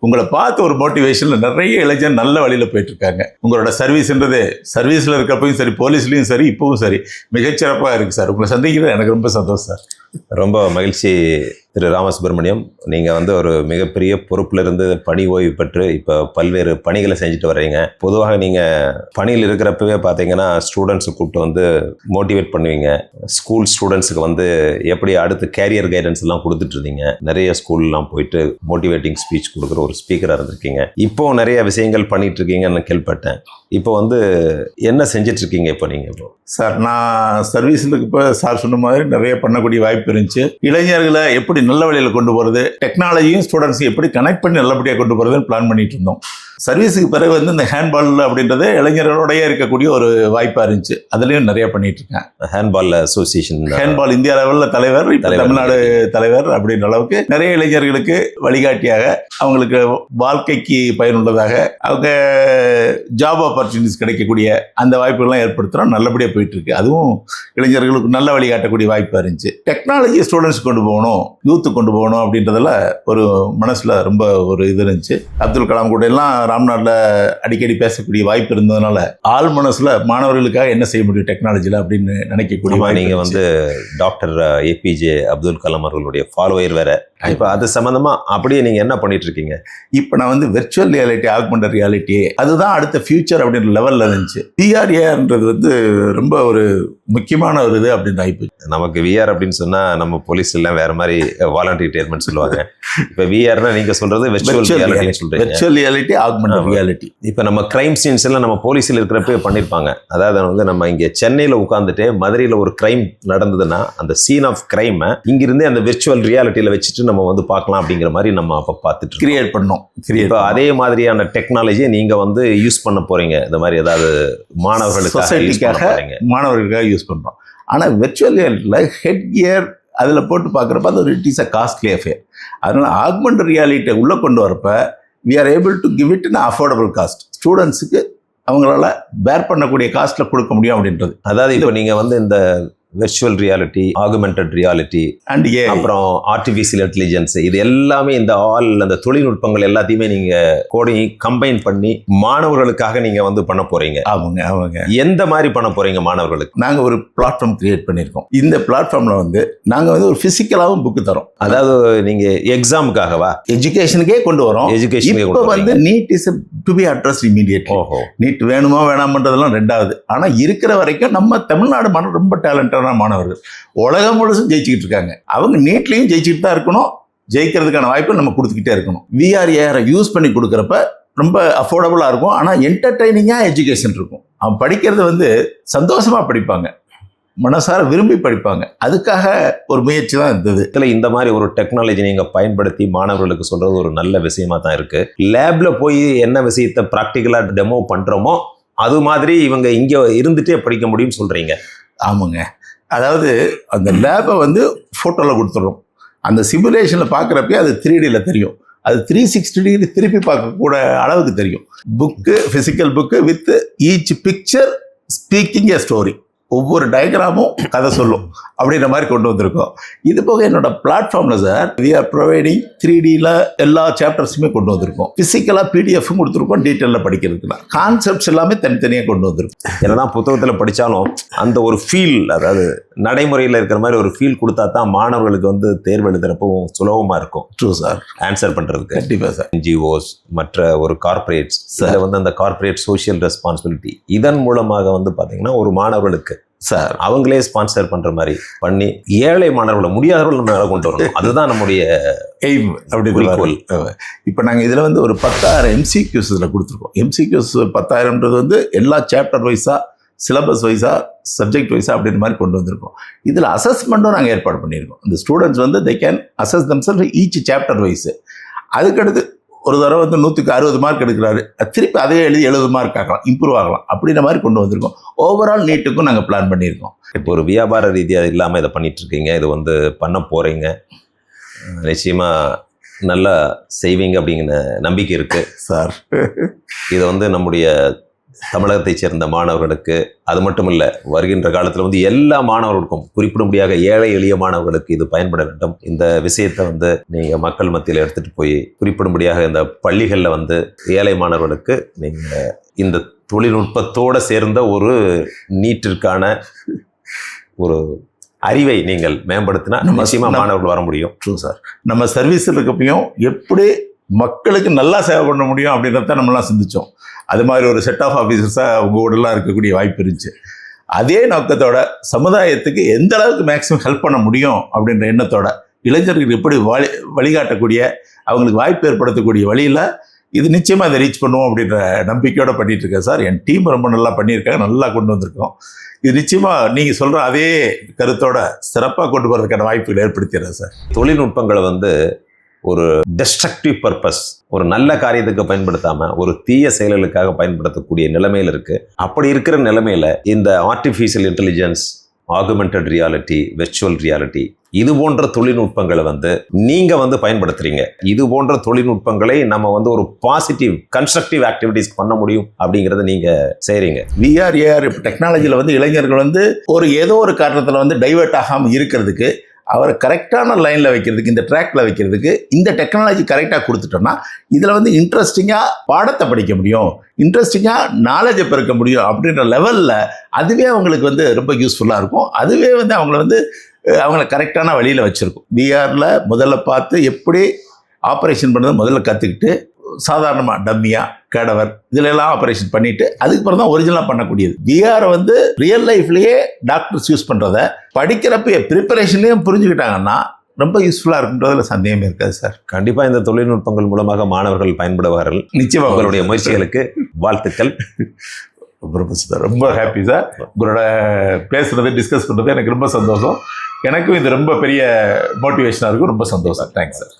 உங்களை பார்த்து ஒரு மோட்டிவேஷனில் நிறைய இளைஞர் நல்ல வழியில் போயிட்டுருக்காங்க. உங்களோட சர்வீஸ்ன்றது சர்வீஸில் இருக்கப்பையும் சரி போலீஸ்லேயும் சரி இப்போவும் சரி மிகச்சிறப்பாக இருக்குது சார். உங்களை சந்திக்கிறது எனக்கு ரொம்ப சந்தோஷம் சார். ரொம்ப மகிழ்ச்சி திரு ராமசுப்ரமணியம். நீங்கள் வந்து ஒரு மிகப்பெரிய பொறுப்பில் இருந்து பணி ஓய்வு பெற்று இப்போ பல்வேறு பணிகளை செஞ்சுட்டு வர்றீங்க. பொதுவாக நீங்கள் பணியில் இருக்கிறப்பவே பார்த்தீங்கன்னா ஸ்டூடெண்ட்ஸை கூப்பிட்டு வந்து மோட்டிவேட் பண்ணுவீங்க. ஸ்கூல் ஸ்டூடெண்ட்ஸுக்கு வந்து எப்படி அடுத்து கேரியர் கைடன்ஸ் எல்லாம் கொடுத்துட்டு இருந்தீங்க நிறைய ஸ்கூல்லாம் போயிட்டு மோட்டிவேட்டிங் ஸ்பீச் கொடுக்குற ஒரு ஸ்பீக்கராக இருந்திருக்கீங்க. இப்போ நிறைய விஷயங்கள் பண்ணிட்டு இருக்கீங்கன்னு கேள்விப்பட்டேன். இப்போ வந்து என்ன செஞ்சுட்டு இருக்கீங்க இப்போ நீங்கள் இப்போ? சார் நான் சர்வீஸில் இப்போ சார் சொன்ன மாதிரி நிறைய பண்ணக்கூடிய வாய்ப்பு இருந்துச்சு இளைஞர்களை எப்படி நல்ல வழியில் கொண்டு போகிறது டெக்னாலஜியும் ஸ்டூடெண்ட்ஸையும் எப்படி கனெக்ட் பண்ணி நல்லபடியாக கொண்டு போகிறதுன்னு பிளான் பண்ணிட்டு இருந்தோம். சர்வீஸுக்கு பிறகு வந்து இந்த ஹேண்ட்பால் அப்படின்றது இளைஞர்களோடய இருக்கக்கூடிய ஒரு வாய்ப்பாக இருந்துச்சு. அதுலேயும் நிறைய பண்ணிட்டு இருக்கேன். ஹேண்ட்பால் அசோசியேஷன் ஹேண்ட்பால் இந்தியா லெவலில் தலைவர் இப்போ. தமிழ்நாடு தலைவர் அப்படின்ற அளவுக்கு நிறைய இளைஞர்களுக்கு வழிகாட்டியாக அவங்களுக்கு வாழ்க்கைக்கு பயனுள்ளதாக அவங்க ஜாப் ஆப்பர்ச்சுனிட்டிஸ் கிடைக்கக்கூடிய அந்த வாய்ப்புகள்லாம் ஏற்படுத்துகிறோம் நல்லபடியாக போயிட்டு இருக்கு. அதுவும் இளைஞர்களுக்கு நல்ல வழிகாட்டக்கூடிய வாய்ப்பாக இருந்துச்சு. டெக்னாலஜி ஸ்டூடெண்ட்ஸ் கொண்டு போகணும் யூத்து கொண்டு போகணும் அப்படின்றதுல ஒரு மனசில் ரொம்ப ஒரு இது இருந்துச்சு. அப்துல் கலாம் கூட எல்லாம் ராம்நாட்டில் அடிக்கடி பேசக்கூடிய வாய்ப்பு இருந்ததுனால ஆள் மனசில் மாணவர்களுக்காக என்ன செய்ய முடியும் டெக்னாலஜியில் அப்படின்னு நினைக்கக்கூடிய நீங்க. வந்து டாக்டர் ஏபிஜே அப்துல் கலாம் அவர்களுடைய ஃபாலோயர் வேற. இப்ப அது சம்பந்தமா அப்படியே நீங்க என்ன பண்ணிட்டு இருக்கீங்க? இப்போ நான் வந்து வெர்ச்சுவல் ரியாலிட்டி ஆக்மெண்டட் ரியாலிட்டி அதுதான் அடுத்த ஃபியூச்சர் அப்படின்ற லெவலில் இருந்துச்சு. பிஆர்ஏன்றது வந்து ரொம்ப ஒரு முக்கியமான ஒரு இது அப்படின்னு ஆயிப்போச்சு நமக்கு விஆர் அப்படின்னு சொன்னா நம்ம போலீஸ் எல்லாம் வேற மாதிரி வாலண்டரி ட்ரீட்மெண்ட் சொல்லுவாங்க. இப்ப விஆர்னா நீங்க சொல்றது வெர்ச்சுவல் ரியாலிட்டி சொல்றீங்க. வெர்ச்சுவல் ரியாலிட்டி ஆக்மெண்டட் ஆமா. ரியாலிட்டி இப்ப நம்ம கிரைம் சீன்ஸ் எல்லாம் நம்ம போலீஸ்ல இருக்கிறப்ப பண்ணிருப்பாங்க. அதாவது வந்து நம்ம இங்க சென்னையில உட்காந்துட்டு மதுரையில ஒரு கிரைம் நடந்ததுன்னா அந்த சீன் ஆஃப் கிரைம் இங்கிருந்தே அந்த வெர்ச்சுவல் ரியாலிட்டியில வச்சுட்டு நம்ம வந்து பார்க்கலாம் அப்படிங்கிற மாதிரி நம்ம அப்ப பார்த்துட்டு. கிரியேட் பண்ணோம் இப்போ அதே மாதிரியான டெக்னாலஜியை நீங்க வந்து யூஸ் பண்ண போறீங்க. இந்த மாதிரி ஏதாவது மாணவர்களுக்காக மாணவர்களுக்காக யூஸ் பண்ணுறோம் ஆனால் வெர்ச்சுவல் ரியாலிட்டியில் ஹெட் கியர் அதில் போட்டு பார்க்குறப்ப அது it is a costly affair அதனால் ஆக்மெண்ட் ரியாலிட்டியை உள்ளே கொண்டு வரப்ப we are able to give it in affordable cost ஸ்டூடெண்ட்ஸுக்கு அவங்களால பேர் பண்ணக்கூடிய காஸ்ட்டில் கொடுக்க முடியும் அப்படின்றது. அதாவது இப்போ நீங்க வந்து இந்த virtual reality augmented reality and uh அப்புறம் ஆர்டிஃபிஷியல் இன்டெலிஜென்ஸ் இது எல்லாமே இந்த ஆல் அந்த தொழில்நுட்பங்கள் எல்லாத்தையுமே நீங்க கோடிங் கம்பைன் பண்ணி மாணவர்களுக்காக நீங்க வந்து பண்ண போறீங்க. அவங்க அவங்க எந்த மாதிரி பண்ண போறீங்க மாணவர்களுக்கு? நாங்கள் ஒரு பிளாட்ஃபார்ம் கிரியேட் பண்ணியிருக்கோம். இந்த பிளாட்ஃபார்மில் வந்து நாங்கள் வந்து ஒரு ஃபிசிக்கலாகவும் புக்கு தரோம். அதாவது நீங்க எக்ஸாமுக்காகவா எஜுகேஷனுக்கே கொண்டு வரோம். எஜுகேஷன் இப்போ வந்து need is to be address immediate ஓஹோ. நீட் வேணுமா வேணாமன்றதெல்லாம் ரெண்டாவது. ஆனால் இருக்கிற வரைக்கும் நம்ம தமிழ்நாடு மாணவர் ரொம்ப டேலண்டான மாணவர்கள். உலகம் முழுசும் ஜெயிச்சுக்கிட்டு இருக்காங்க. அவங்க நீட்லேயும் ஜெயிச்சுக்கிட்டு தான் இருக்கணும். ஜெயிக்கிறதுக்கான வாய்ப்பு நம்ம கொடுத்துக்கிட்டே இருக்கணும். விஆர்ஏஆரை யூஸ் பண்ணி கொடுக்குறப்ப ரொம்ப அஃபோர்டபுளாக இருக்கும். ஆனால் என்டர்டைனிங்காக எஜுகேஷன் இருக்கும். அவன் படிக்கிறது வந்து சந்தோஷமாக படிப்பாங்க. மனசார விரும்பி படிப்பாங்க. அதுக்காக ஒரு முயற்சி தான் இருந்தது. இதுல இந்த மாதிரி ஒரு டெக்னாலஜி நீங்க பயன்படுத்தி மாணவர்களுக்கு சொல்றது ஒரு நல்ல விஷயமா தான் இருக்கு. லேப்ல போய் என்ன விஷயத்த ப்ராக்டிக்கலா டெமோ பண்றோமோ அது மாதிரி இவங்க இங்க இருந்துட்டே படிக்க முடியும்னு சொல்றீங்க. ஆமாங்க. அதாவது அந்த லேபை வந்து ஃபோட்டோவில் கொடுத்துட்றோம் அந்த சிமுலேஷனில் பார்க்குறப்பே அது த்ரீ டியில் தெரியும். அது த்ரீ சிக்ஸ்டி டிகிரி திருப்பி பார்க்கக்கூட அளவுக்கு தெரியும். Book physical book with each picture speaking a story ஒவ்வொரு டயக்ராமும் கதை சொல்லும் அப்படின்ற மாதிரி கொண்டு வந்திருக்கோம். இது போக என்னோட பிளாட்ஃபார்மில் sir we are providing three டியில் எல்லா சாப்டர்ஸுமே கொண்டு வந்திருக்கோம். ஃபிசிக்கலாக பிடிஎஃப்பும் கொடுத்துருக்கோம் டீட்டெயிலில் படிக்கிறதுக்குலாம் கான்செப்ட்ஸ் எல்லாமே தனித்தனியாக கொண்டு வந்திருக்கோம். என்னதான் புத்தகத்துல படிச்சாலும் அந்த ஒரு ஃபீல் அதாவது நடைமுறையில் இருக்கிற மாதிரி ஒரு ஃபீல் கொடுத்தா தான் மாணவர்களுக்கு வந்து தேர்வு எழுதுறப்பவும் சுலபமா இருக்கும். ட்ரூ சார் ஆன்சர் பண்றதுக்கு. கண்டிப்பாக சார் என்ஜிஓஸ் மற்ற ஒரு கார்ப்பரேட்ஸ் Sir. இதில் வந்து அந்த கார்ப்பரேட் சோஷியல் ரெஸ்பான்சிபிலிட்டி இதன் மூலமாக வந்து பார்த்தீங்கன்னா ஒரு மாணவர்களுக்கு சார். அவங்களே ஸ்பான்சர் பண்ற மாதிரி பண்ணி ஏழை மாணவர்களை முடியாதவர்கள் நம்ம கொண்டு வரணும். அதுதான் நம்முடைய எய்ம் அப்படி. இப்போ நாங்கள் இதில் வந்து ஒரு பத்தாயிரம் எம்சிக்யூஸ் இதில் கொடுத்துருக்கோம். எம்சிக்யூஸ் பத்தாயிரம்ன்றது வந்து எல்லா சாப்டர் வைஸாக சிலபஸ் வைஸாக சப்ஜெக்ட் வைஸாக அப்படின்ற மாதிரி கொண்டு வந்திருக்கோம். இதில் அசஸ்மெண்ட்டும் நாங்கள் ஏற்பாடு பண்ணியிருக்கோம். இந்த ஸ்டூடெண்ட்ஸ் வந்து they can assess themselves each chapter wise அதுக்கடுத்து ஒரு தடவை வந்து நூற்றுக்கு அறுபது மார்க் எடுக்கிறாரு. திருப்பி அதே எழுதி எழுபது மார்க் ஆகலாம் இம்ப்ரூவ் ஆகலாம். அப்படின்ற மாதிரி கொண்டு வந்திருக்கோம். ஓவரால் நீட்டுக்கும் நாங்கள் பிளான் பண்ணியிருக்கோம். இப்போ ஒரு வியாபார ரீதியாக இல்லாமல் இதை பண்ணிட்டு இருக்கீங்க இது வந்து பண்ண போறீங்க. நிச்சயமா நல்லா செய்வீங்க அப்படிங்கிற நம்பிக்கை இருக்கு. சார். இதை வந்து நம்முடைய தமிழகத்தைச் சேர்ந்த மாணவர்களுக்கு அது மட்டும் இல்லை வருகின்ற காலத்தில் வந்து எல்லா மாணவர்களுக்கும் குறிப்பிடும்படியாக ஏழை எளிய மாணவர்களுக்கு இது பயன்பட வேண்டும். இந்த விஷயத்தை வந்து நீங்கள் மக்கள் மத்தியில் எடுத்துகிட்டு போய் குறிப்பிடும்படியாக இந்த பள்ளிகளில் வந்து ஏழை மாணவர்களுக்கு நீங்கள் இந்த தொழில்நுட்பத்தோடு சேர்ந்த ஒரு நீட்டிற்கான ஒரு அறிவை நீங்கள் மேம்படுத்தினா நம்ம- நிச்சயமாக மாணவர்கள் வர முடியும். True sir. நம்ம சர்வீஸில் இருக்கப்பையும் எப்படி மக்களுக்கு நல்லா சேவை பண்ண முடியும் அப்படின்றத நம்மலாம் சிந்தித்தோம் அது மாதிரி ஒரு செட் ஆஃப் ஆஃபீஸர்ஸாக உங்கள் கூடலாம் இருக்கக்கூடிய வாய்ப்பு இருந்துச்சு. அதே நோக்கத்தோட சமுதாயத்துக்கு எந்த அளவுக்கு மேக்ஸிமம் ஹெல்ப் பண்ண முடியும் அப்படின்ற எண்ணத்தோட இளைஞர்கள் எப்படி வழி வழிகாட்டக்கூடிய அவங்களுக்கு வாய்ப்பு ஏற்படுத்தக்கூடிய வழியில் இது நிச்சயமாக அதை ரீச் பண்ணுவோம் அப்படின்ற நம்பிக்கையோடு பண்ணிகிட்ருக்கேன் இருக்கேன் சார். என் டீம் ரொம்ப நல்லா பண்ணியிருக்காங்க நல்லா கொண்டு வந்திருக்கோம். இது நிச்சயமாக நீங்கள் சொல்கிற அதே கருத்தோட சிறப்பாக கொண்டு போகிறதுக்கான வாய்ப்புகள் ஏற்படுத்திடுறேன் சார். தொழில்நுட்பங்களை வந்து ஒரு டெஸ்ட்ரக்டிவ் பர்பஸ் ஒரு நல்ல காரியத்துக்கு பயன்படுத்தாமல் ஒரு தீய செயல்களுக்காக பயன்படுத்தக்கூடிய நிலைமையில் இருக்குது அப்படி இருக்கிற நிலைமையில் இந்த artificial intelligence augmented reality virtual reality இது போன்ற தொழில்நுட்பங்களை வந்து நீங்கள் வந்து பயன்படுத்துறீங்க. இது போன்ற தொழில்நுட்பங்களை நம்ம வந்து ஒரு பாசிட்டிவ் கன்ஸ்ட்ரக்டிவ் ஆக்டிவிட்டிஸ் பண்ண முடியும் அப்படிங்கிறத நீங்கள் செய்கிறீங்க விஆர்ஏஆர் டெக்னாலஜியில் வந்து இளைஞர்கள் வந்து ஒரு ஏதோ ஒரு காரணத்தில் வந்து டைவெர்ட் ஆகாமல் இருக்கிறதுக்கு அவரை கரெக்டான லைனில் வைக்கிறதுக்கு இந்த ட்ராக்ல வைக்கிறதுக்கு இந்த டெக்னாலஜி கரெக்டாக கொடுத்துட்டோம்னா இதில் வந்து இன்ட்ரெஸ்டிங்காக பாடத்தை படிக்க முடியும் இன்ட்ரெஸ்டிங்காக நாலேஜை பெருக்க முடியும் அப்படின்ற லெவலில் அதுவே அவங்களுக்கு வந்து ரொம்ப யூஸ்ஃபுல்லாக இருக்கும். அதுவே வந்து அவங்கள வந்து அவங்கள கரெக்டான வழியில் வச்சுருக்கும். பிஆரில் முதல்ல பார்த்து எப்படி ஆப்ரேஷன் பண்ணுறது முதல்ல கற்றுக்கிட்டு சாதாரணமாக டம்மியாக கடவர் இதுல எல்லாம் ஆப்ரேஷன் பண்ணிட்டு அதுக்கப்புறம் தான் ஒரிஜினலாக பண்ணக்கூடியது. விஆரை வந்து ரியல் லைஃப்லேயே டாக்டர்ஸ் யூஸ் பண்ணுறத படிக்கிறப்ப ப்ரிப்பரேஷன்லேயும் புரிஞ்சுக்கிட்டாங்கன்னா ரொம்ப யூஸ்ஃபுல்லாக இருக்குன்றதுல சந்தேகமே இருக்காது சார் கண்டிப்பா இந்த தொழில்நுட்பங்கள் மூலமாக மாணவர்கள் பயன்படுவார்கள். நிச்சயமாக உங்களுடைய முயற்சிகளுக்கு வாழ்த்துக்கள். ரொம்ப சார் ரொம்ப ஹாப்பி சார் உங்களோட பேசுறது டிஸ்கஸ் பண்ணுறது எனக்கு ரொம்ப சந்தோஷம். எனக்கும் இது ரொம்ப பெரிய மோட்டிவேஷனாக இருக்கும் ரொம்ப சந்தோஷம். Thanks sir